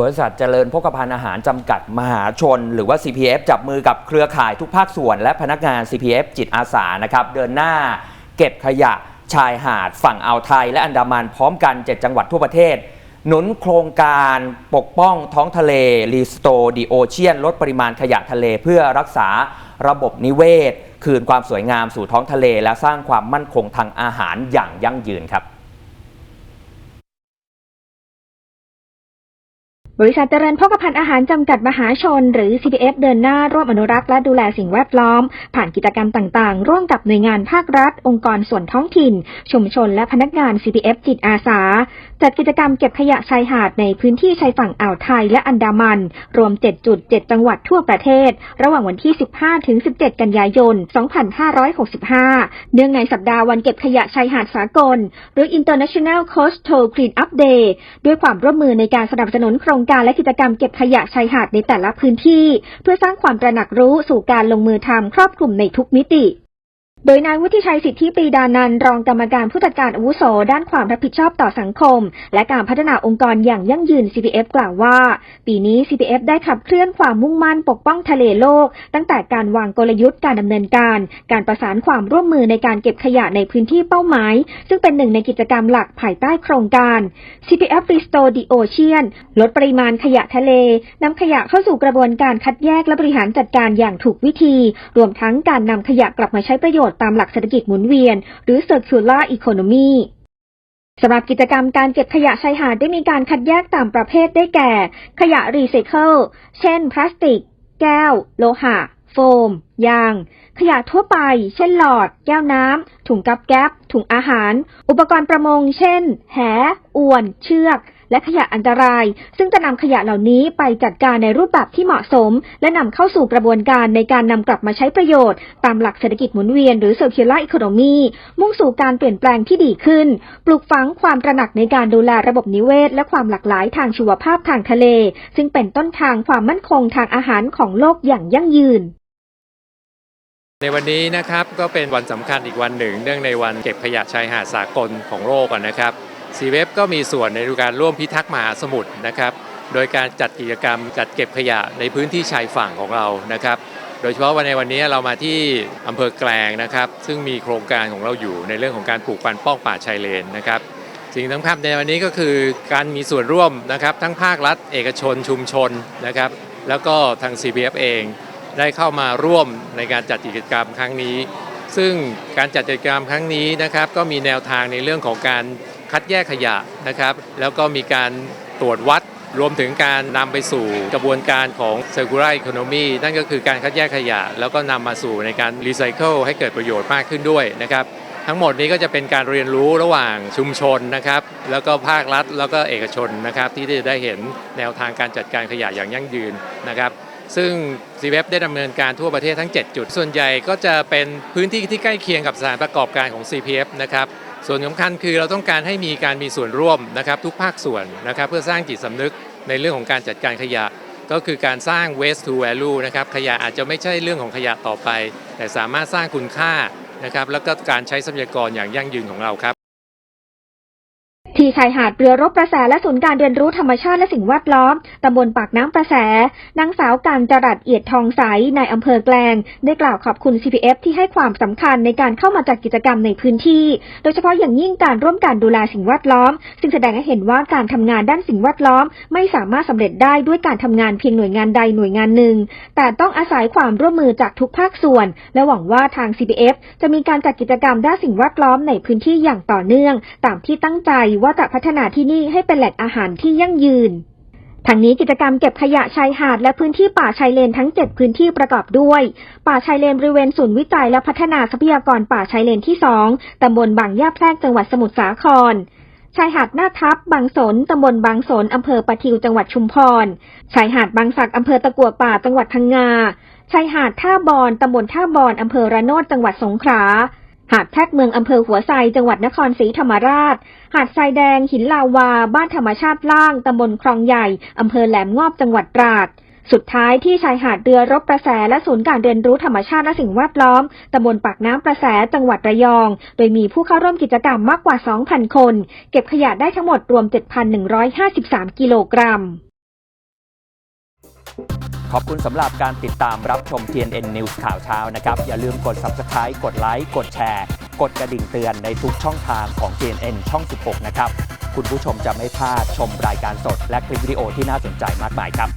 บริษัทเจริญพกพาอาหารจำกัดมหาชน หรือว่า CPF จับมือกับเครือข่ายทุกภาคส่วน และพนักงาน CPF จิตอาสานะครับเดินหน้าเก็บขยะชายหาด ฝั่งอ่าวไทย และอันดามันพร้อมกัน 7 จังหวัดทั่วประเทศ หนุนโครงการปกป้องท้องทะเลรีสโตดีโอเชียน ลดปริมาณขยะทะเลเพื่อรักษาระบบนิเวศ คืนความสวยงามสู่ท้องทะเล และสร้างความมั่นคงทางอาหารอย่างยั่งยืนครับ บริษัทเจริญพกพันอาหารจำกัดมหาชน หรือ CPF เดินหน้าร่วมอนุรักษ์และดูแลสิ่งแวดล้อม ผ่านกิจกรรมต่างๆ ร่วมกับหน่วยงานภาครัฐ องค์กรส่วนท้องถิ่น ชุมชนและพนักงาน CPF จิตอาสา จัดกิจกรรมเก็บขยะชายหาดในพื้นที่ชายฝั่งอ่าวไทยและอันดามัน รวม7จุด7จังหวัดทั่วประเทศ ระหว่างวันที่ 15 ถึง 17 กันยายน 2565 เนื่องในสัปดาห์วันเก็บขยะชายหาดสากล หรือ International Coastal Clean Up Day ด้วยความร่วมมือในการสนับสนุนโครงการและกิจกรรมเก็บขยะชายหาดในแต่ละพื้นที่ เพื่อสร้างความตระหนักรู้สู่การลงมือทำครอบคลุมในทุกมิติ โดยนายวุฒิชัยสิทธิปรีดานันรองกรรมการผู้จัดการอาวุโสด้านความรับผิดชอบต่อสังคม และการพัฒนาองค์กรอย่างยั่งยืน CPF กล่าวว่า ปีนี้ CPF ได้ขับเคลื่อนความมุ่งมั่นปกป้องทะเลโลก ตั้งแต่การวางกลยุทธ์การดำเนินการ การประสานความร่วมมือในการเก็บขยะในพื้นที่เป้าหมาย ซึ่งเป็นหนึ่งในกิจกรรมหลักภายใต้โครงการ CPF Restore the Ocean ลดปริมาณขยะทะเลนำขยะเข้าสู่กระบวนการคัดแยกและบริหารจัดการอย่างถูกวิธี รวมทั้งการนำขยะกลับมาใช้ประโยชน์ตามหลักเศรษฐกิจหมุนเวียน หรือ Circular Economy สำหรับกิจกรรมการเก็บขยะชายหาดได้มีการคัดแยกตามประเภทได้แก่ ขยะรีไซเคิล เช่น พลาสติก แก้ว โลหะ โฟม ยาง ขยะทั่วไป เช่นหลอด แก้วน้ำ ถุงกับแก๊บถุงอาหาร อุปกรณ์ประมง เช่น แห อวน เชือก และขยะอันตราย ซึ่งจะนำขยะเหล่านี้ไปจัดการในรูปแบบที่เหมาะสม และนำเข้าสู่กระบวนการในการนำกลับมาใช้ประโยชน์ ตามหลักเศรษฐกิจหมุนเวียนหรือ circular economy มุ่งสู่การเปลี่ยนแปลงที่ดีขึ้น ปลูกฝังความตระหนักในการดูแลระบบนิเวศ และความหลากหลายทางชีวภาพทางทะเล ซึ่งเป็นต้นทางความมั่นคงทางอาหารของโลกอย่างยั่งยืนในวันนี้นะครับก็เป็นวันสำคัญอีกวันหนึ่ง เนื่องในวันเก็บขยะชายหาดสากลของโลกนะครับ ซีเวฟก็มีส่วนในการร่วมพิทักษ์มหาสมุทรนะครับโดยการจัดกิจกรรมจัดเก็บขยะในพื้นที่ชายฝั่งของเรานะครับ โดยเฉพาะวันในวันนี้เรามาที่อำเภอแกลงนะครับ ซึ่งมีโครงการของเราอยู่ในเรื่องของการปลูกปันป้องป่าชายเลนนะครับสิ่งสำคัญในวันนี้ก็คือการมีส่วนร่วมนะครับทั้งภาครัฐ เอกชนชุมชนนะครับ แล้วก็ทาง CPF เองได้เข้ามาร่วมในการจัดกิจกรรมครั้งนี้ ซึ่งการจัดกิจกรรมครั้งนี้นะครับ ก็มีแนวทางในเรื่องของการ คัดแยกขยะนะครับ แล้วก็มีการตรวจวัดรวมถึงการนำไปสู่กระบวนการของ circular economy นั่นก็คือการคัดแยกขยะ แล้วก็นำมาสู่ในการรีไซเคิลให้เกิดประโยชน์มากขึ้นด้วยนะครับ ทั้งหมดนี้ก็จะเป็นการเรียนรู้ระหว่างชุมชนนะครับ แล้วก็ภาครัฐ แล้วก็เอกชนนะครับ ที่จะได้เห็นแนวทางการจัดการขยะอย่างยั่งยืนนะครับ ซึ่ง c w e b ได้ดำเนินการทั่วประเทศทั้ง 7 จุด ส่วนใหญ่ก็จะเป็นพื้นที่ที่ใกล้เคียงกับสถานประกอบการของ CPF นะครับ ส่วนสำคัญคือเราต้องการให้มีการมีส่วนร่วมนะครับทุกภาคส่วนนะครับเพื่อสร้างจิตสำนึกในเรื่องของการจัดการขยะ ก็คือการสร้าง waste to value นะครับขยะอาจจะไม่ใช่เรื่องของขยะต่อไป แต่สามารถสร้างคุณค่านะครับแล้วก็การใช้ทรัพยากรอย่างยั่งยืนของเราครับ ชายหาดเรือรบประแสและศูนย์การเรียนรู้ธรรมชาติและสิ่งแวดล้อม ตำบลปากน้ำประแส นางสาวการจรัสเอียดทองใสในอำเภอแกลง ได้กล่าวขอบคุณ CPF ที่ให้ความสำคัญในการเข้ามาจัดกิจกรรมในพื้นที่ โดยเฉพาะอย่างยิ่งการร่วมการดูแลสิ่งแวดล้อม ซึ่งแสดงให้เห็นว่าการทำงานด้านสิ่งแวดล้อม ไม่สามารถสำเร็จได้ด้วยการทำงานเพียงหน่วยงานใดหน่วยงานหนึ่ง แต่ต้องอาศัยความร่วมมือจากทุกภาคส่วน และหวังว่าทาง CPF จะมีการจัดกิจกรรมด้านสิ่งแวดล้อมในพื้นที่อย่างต่อเนื่อง ตามที่ตั้งใจว่าจะพัฒนาที่นี่ให้เป็นแหล่งอาหารที่ยั่งยืนทั้งนี้กิจกรรมเก็บขยะชายหาดและพื้นที่ป่าชายเลนทั้ง 7 พื้นที่ประกอบด้วย ป่าชายเลนบริเวณศูนย์วิจัยและพัฒนาทรัพยากรป่าชายเลนที่ 2 ตำบลบางย่าแพรกจังหวัดสมุทรสาคร ชายหาดหน้าทับบางสน ตำบลบางสน อำเภอปะทิว จังหวัดชุมพร ชายหาดบางสัก อำเภอตะกัวป่า จังหวัดพังงา ชายหาดท่าบอน ตำบลท่าบอน อำเภอระโนด จังหวัดสงขลา หาดแพรกเมืองอำเภอหัวไซจังหวัดนครศรีธรรมราช หาดทรายแดงหินลาวา บ้านธรรมชาติล่างตำบลคลองใหญ่อำเภอแหลมงอบจังหวัดตราด สุดท้ายที่ชายหาดเรือรบประแสและศูนย์การเรียนรู้ธรรมชาติและสิ่งแวดล้อมตำบลปากน้ำประแสจังหวัดระยอง โดยมีผู้เข้าร่วมกิจกรรมมากกว่า 2,000 คน เก็บขยะได้ทั้งหมดรวม 7,153 กิโลกรัม ขอบคุณสำหรับการติดตามรับชม TNN News ข่าวเช้านะครับ อย่าลืมกด Subscribe กดไลค์กดแชร์ กดกระดิ่งเตือนในทุกช่องทางของ TNN ช่อง 16 นะครับ คุณผู้ชมจะไม่พลาดชมรายการสดและคลิปวิดีโอที่น่าสนใจมากมายครับ